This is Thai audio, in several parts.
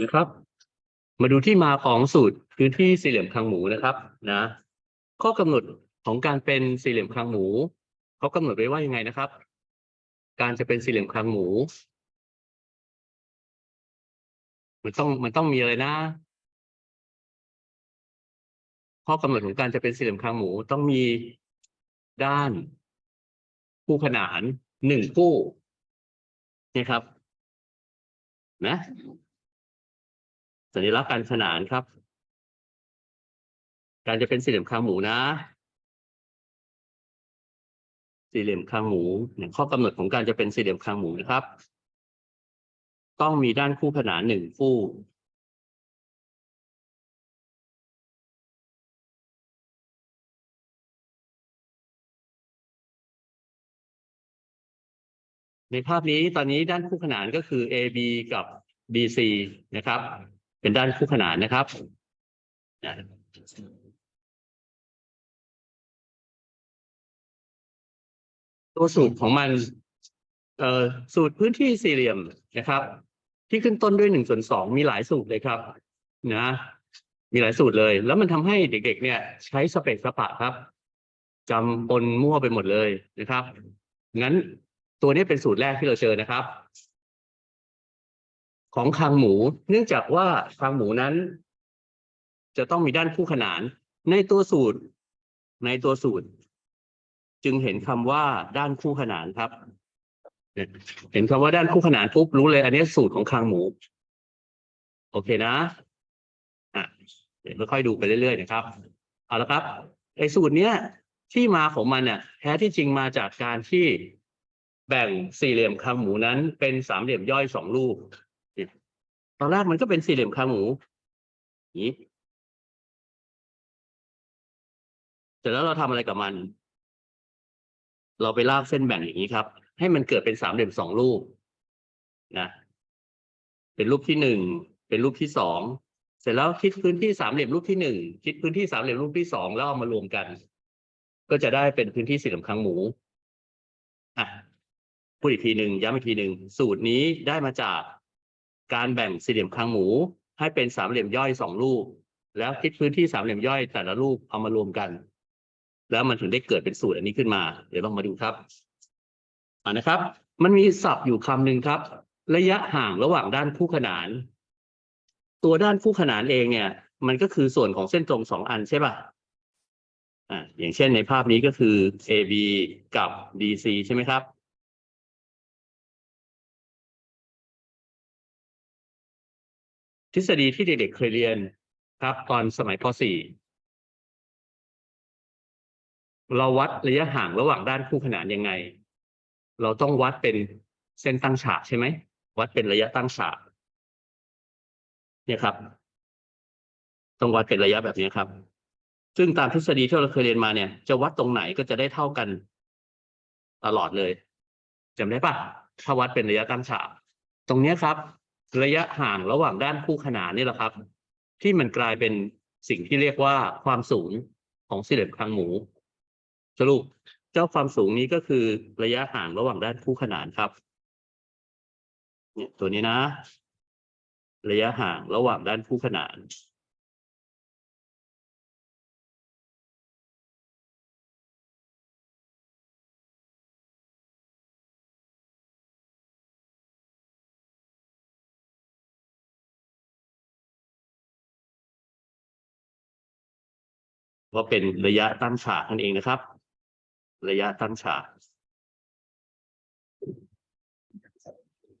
นะครับ มาดูที่มาของสูตรพื้นที่สี่เหลี่ยมคางหมูนะครับ นะ ข้อกำหนดของการเป็นสี่เหลี่ยมคางหมูเขากำหนดไว้ว่ายังไงนะครับ การจะเป็นสี่เหลี่ยมคางหมู มันต้องมันต้องมีอะไรนะ ข้อกำหนดของการจะเป็นสี่เหลี่ยมคางหมูต้องมีด้านคู่ขนานหนึ่งคู่นี่ครับ นะ สัญลักษณ์การขนานครับ การจะเป็นสี่เหลี่ยมคางหมูนะ สี่เหลี่ยมคางหมูข้อกำหนดของการจะเป็นสี่เหลี่ยมคางหมูนะครับ ต้องมีด้านคู่ขนานหนึ่งคู่ในภาพนี้ตอนนี้ด้านคู่ขนานก็คือ AB กับ BC นะครับ เป็นด้านคู่ขนานนะครับตัวสูตรของมันเอ่อสูตรพื้นที่สี่เหลี่ยมนะครับ ที่ขึ้นต้นด้วยหนึ่งส่วนสองมีหลายสูตรเลยครับ นะ มีหลายสูตรเลย แล้วมันทำให้เด็ก ๆ เนี่ย ใช้สเปกสปะครับจำปนมั่วไปหมดเลยนะครับงั้นตัวนี้เป็นสูตรแรกที่เราเจอนะครับ ของคางหมู เนื่องจากว่าคางหมูนั้น จะต้องมีด้านคู่ขนาน ในตัวสูตร ในตัวสูตร จึงเห็นคำว่าด้านคู่ขนานครับ เห็นคำว่าด้านคู่ขนานปุ๊บรู้เลย อันนี้สูตรของคางหมู โอเคนะอะเดี๋ยวค่อยดูไปเรื่อยๆนะครับเอาละครับไอ้สูตรเนี้ยที่มาของมันเนี่ยแท้ที่จริงมาจากการที่แบ่งสี่เหลี่ยมคางหมูนั้นเป็นสามเหลี่ยมย่อยสองลูก ตอนแรกมันก็เป็นสี่เหลี่ยมคางหมูอย่างนี้เสร็จแล้วเราทำอะไรกับมัน เราไปลากเส้นแบ่งอย่างนี้ครับ ให้มันเกิดเป็นสามเหลี่ยมสองรูปนะเป็นรูปที่หนึ่งเป็นรูปที่สองเสร็จแล้วคิดพื้นที่สามเหลี่ยมรูปที่หนึ่งคิดพื้นที่สามเหลี่ยมรูปที่สองแล้วเอามารวมกัน ก็จะได้เป็นพื้นที่สี่เหลี่ยมคางหมูอะพูดอีกทีหนึ่งย้ำอีกทีหนึ่งสูตรนี้ได้มาจาก การแบ่งสี่เหลี่ยมคางหมู ให้เป็นสามเหลี่ยมย่อยสองรูปแล้วคิดพื้นที่สามเหลี่ยมย่อยแต่ละรูปเอามารวมกัน แล้วมันถึงได้เกิดเป็นสูตรอันนี้ขึ้นมา เดี๋ยวลองมาดูครับอ่านะครับ มันมีศัพท์อยู่คำหนึ่งครับ ระยะห่างระหว่างด้านคู่ขนาน ตัวด้านคู่ขนานเองเนี่ย มันก็คือส่วนของเส้นตรงสองอันใช่ป่ะอ่าอย่างเช่นในภาพนี้ก็คือ AB กับ DC ใช่ไหมครับ ทฤษฎีที่เด็กๆเคยเรียนครับ ตอนสมัยป .4 เราวัดระยะห่างระหว่างด้านคู่ขนานยังไง เราต้องวัดเป็นเส้นตั้งฉากใช่ไหมวัดเป็นระยะตั้งฉากเนี่ยครับ ต้องวัดเป็นระยะแบบนี้ครับ ซึ่งตามทฤษฎีที่เราเคยเรียนมาเนี่ย จะวัดตรงไหนก็จะได้เท่ากันตลอดเลยจำได้ปะถ้าวัดเป็นระยะตั้งฉาก ตรงนี้ครับ ระยะห่างระหว่างด้านคู่ขนานนี่แหละครับ ที่มันกลายเป็นสิ่งที่เรียกว่าความสูงของสี่เหลี่ยมคางหมู สรุปเจ้าความสูงนี้ก็คือระยะห่างระหว่างด้านคู่ขนานครับเนี่ยตัวนี้นะ ระยะห่างระหว่างด้านคู่ขนาน ว่าเป็นระยะตั้งฉากนั่นเองนะครับ ระยะตั้งฉาก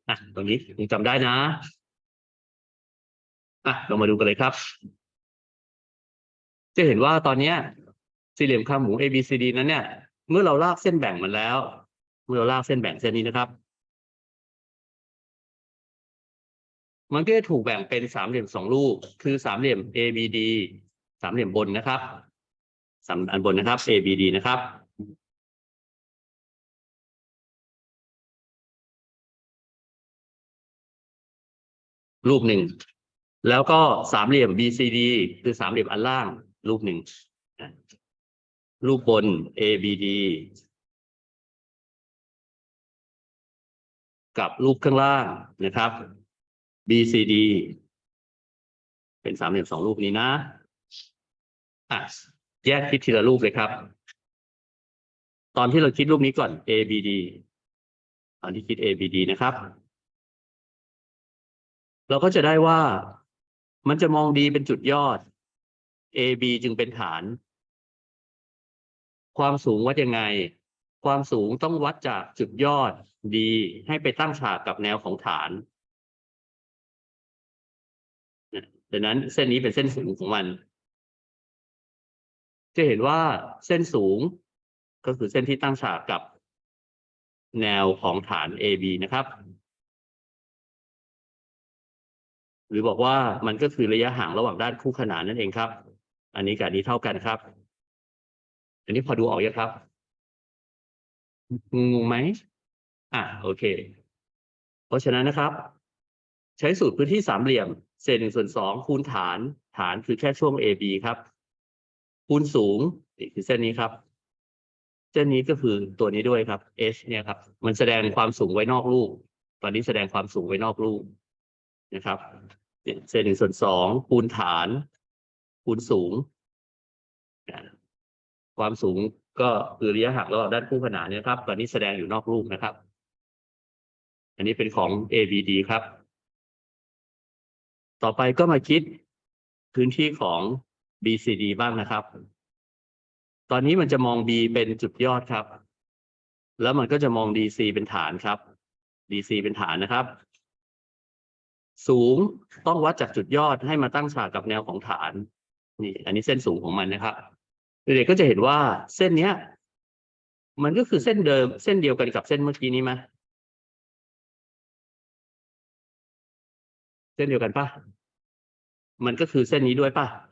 อะตรงนี้ยังจำได้นะอะเรามาดูกันเลยครับ จะเห็นว่าตอนเนี้ยสี่เหลี่ยมคางหมู A B C D นั้นเนี่ย เมื่อเราลากเส้นแบ่งมันแล้ว เมื่อเราลากเส้นแบ่งเส้นนี้นะครับ มันก็จะถูกแบ่งเป็นสามเหลี่ยมสองลูก คือสามเหลี่ยม A B D สามเหลี่ยมบนนะครับ สามอันบนนะครับ A B D นะครับรูปหนึ่ง แล้วก็สามเหลี่ยม B C D คือสามเหลี่ยมอันล่าง รูปหนึ่ง รูปบน A B D กับรูปข้างล่างนะครับ B C D เป็นสามเหลี่ยมสองรูปนี้นะอะ แยกคิดทีละรูปเลยครับ ตอนที่เราคิดรูปนี้ก่อน A B D ตอนที่คิด A B D นะครับ เราก็จะได้ว่ามันจะมองดีเป็นจุดยอด A B จึงเป็นฐาน ความสูงวัดยังไง ความสูงต้องวัดจากจุดยอด D ให้ไปตั้งฉากกับแนวของฐานดังนั้นเส้นนี้เป็นเส้นสูงของมัน จะเห็นว่าเส้นสูงก็คือเส้นที่ตั้งฉากกับ แนวของฐาน AB นะครับ หรือบอกว่ามันก็คือระยะห่างระหว่างด้านคู่ขนานนั่นเองครับ อันนี้กับนี้เท่ากันครับ อันนี้พอดูออกยังครับงงงไหมอะโอเค เพราะฉะนั้นนะครับ ใช้สูตรพื้นที่สามเหลี่ยม เศษหนึ่งส่วนสองคูณฐาน ฐานคือแค่ช่วง AB ครับ คูณสูงนี่คือเส้นนี้ครับ เส้นนี้ก็คือตัวนี้ด้วยครับ h เนี่ยครับ มันแสดงความสูงไว้นอกรูป ตอนนี้แสดงความสูงไว้นอกรูปนะครับเนี่ยเศษหนึ่งส่วนสองคูณฐาน คูณสูง ความสูงก็คือระยะห่างระหว่างด้านคู่ขนานเนี่ยครับ ตอนนี้แสดงอยู่นอกรูปนะครับ อันนี้เป็นของ ABD ครับ ต่อไปก็มาคิดพื้นที่ของ BCD บ้างนะครับ ตอนนี้มันจะมอง B เป็นจุดยอดครับ แล้วมันก็จะมอง DC เป็นฐานครับ DC เป็นฐานนะครับ สูงต้องวัดจากจุดยอดให้มาตั้งฉากกับแนวของฐาน นี่ อันนี้เส้นสูงของมันนะครับเด็กๆก็จะเห็นว่าเส้นเนี้ย มันก็คือเส้นเดิม เส้นเดียวกันกับเส้นเมื่อกี้นี้ไหมเส้นเดียวกันปะมันก็คือเส้นนี้ด้วยปะเนี่ย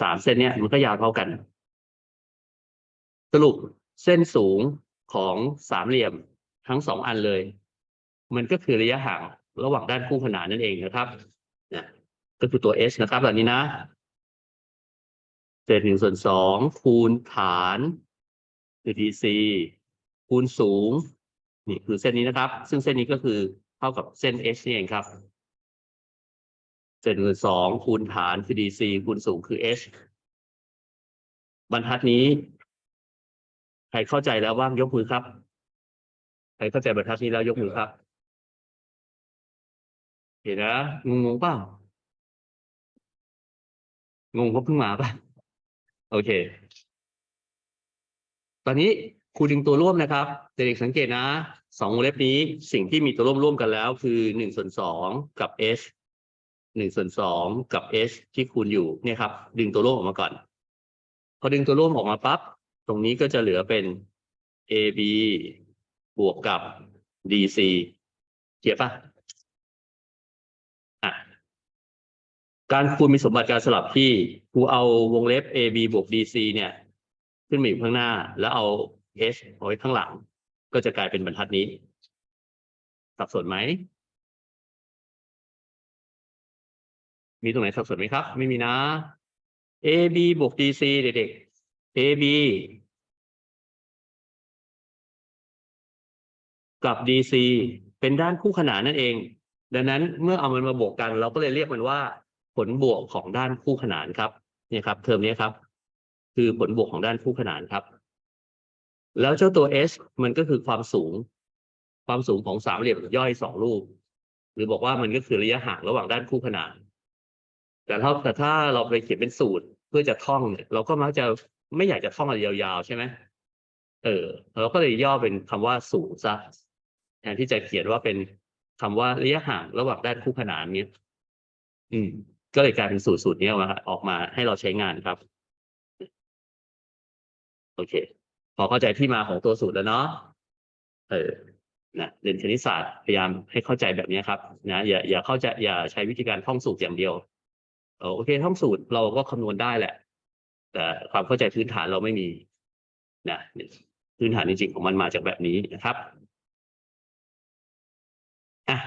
สามเส้นเนี้ยมันก็ยาวเท่ากัน สรุปเส้นสูงของสามเหลี่ยมทั้งสองอันเลย มันก็คือระยะห่างระหว่างด้านคู่ขนานนั่นเองนะครับนี่ก็คือตัว h นะครับแบบนี้นะเศษหนึ่งส่วนสองคูณฐานคือ DC คูณสูงนี่คือเส้นนี้นะครับ ซึ่งเส้นนี้ก็คือเท่ากับเส้น H นี่เองครับ เศษหนึ่งส่วนสองคูณฐานคือ DC คูณสูงคือ H บรรทัดนี้ ใครเข้าใจแล้วว่างยกมือครับ ใครเข้าใจบรรทัดนี้แล้วยกมือครับเห็นนะงงงเปล่างงเพราะเพิ่งมาป่ะ โอเค ตอนนี้ครูดึงตัวร่วมนะครับ เด็กๆสังเกตนะสองวงเล็บนี้สิ่งที่มีตัวร่วมร่วมกันแล้ว คือหนึ่งส่วนสองกับ h หนึ่งส่วนสองกับ h ที่คูณอยู่เนี่ยครับ ดึงตัวร่วมออกมาก่อน พอดึงตัวร่วมออกมาปั๊บตรงนี้ก็จะเหลือเป็น ab บวกกับ dc เขียนปะอะการคูณมีสมบัติการสลับที่ครูเอาวงเล็บ a b บวก d c เนี่ย ขึ้นมาอยู่ข้างหน้า แล้วเอา h เอาไว้ข้างหลัง ก็จะกลายเป็นบรรทัดนี้สับสนไหม มีตรงไหนสับสนไหมครับ ไม่มีนะ a b บวก d c เด็กๆ a b กับ d c เป็นด้านคู่ขนานนั่นเอง ดังนั้นเมื่อเอามันมาบวกกัน เราก็เลยเรียกมันว่า ผลบวกของด้านคู่ขนานครับเนี่ยครับ เทอมนี้ครับ คือผลบวกของด้านคู่ขนานครับ แล้วเจ้าตัว h มันก็คือความสูง ความสูงของสามเหลี่ยมย่อยสองรูป หรือบอกว่ามันก็คือระยะห่างระหว่างด้านคู่ขนาน แต่ถ้าแต่ถ้าเราไปเขียนเป็นสูตรเพื่อจะท่องเนี่ยเราก็มักจะไม่อยากจะท่องอะไรยาวๆใช่ไหมเออ เราก็เลยย่อเป็นคำว่าสูงซะแทนที่จะเขียนว่าเป็นคำว่าระยะห่างระหว่างด้านคู่ขนานเนี้ยอืม ก็เลยกลายเป็นสูตรสูตรนี้ออกมาออกมาให้เราใช้งานครับ โอเค พอเข้าใจที่มาของตัวสูตรแล้วเนาะเออนะเรียนคณิตศาสตร์พยายามให้เข้าใจแบบนี้ครับ นะอย่าอย่าเข้าใจอย่าใช้วิธีการท่องสูตรอย่างเดียว โอเคท่องสูตรเราก็คำนวณได้แหละ แต่ความเข้าใจพื้นฐานเราไม่มีนะพื้นฐานจริงๆของมันมาจากแบบนี้นะครับอะ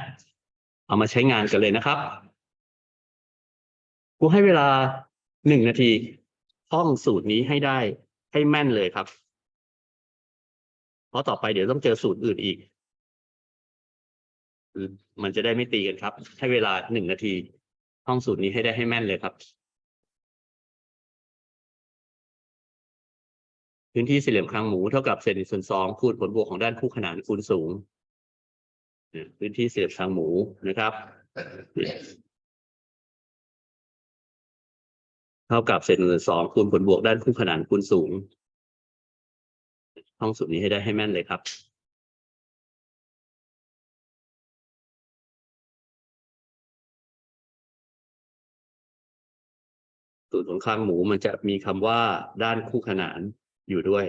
เอามาใช้งานกันเลยนะครับกูให้เวลาหนึ่งนาทีท่องสูตรนี้ให้ได้ให้แม่นเลยครับ เพราะต่อไปเดี๋ยวต้องเจอสูตรอื่นอีก มันจะได้ไม่ตีกันครับ ให้เวลาหนึ่งนาที ท่องสูตรนี้ให้ได้ให้แม่นเลยครับ พื้นที่สี่เหลี่ยมคางหมูเท่ากับเศษหนึ่งส่วนสองคูณผลบวกของด้านคู่ขนานคูณสูงพื้นที่สี่เหลี่ยมคางหมูนะครับ เท่ากับเศษหนึ่งส่วนสองคูณผลบวกด้านคู่ขนานคูณสูงท่องสูตรนี้ให้ได้ให้แม่นเลยครับ สูตรของคางหมูมันจะมีคำว่าด้านคู่ขนานอยู่ด้วย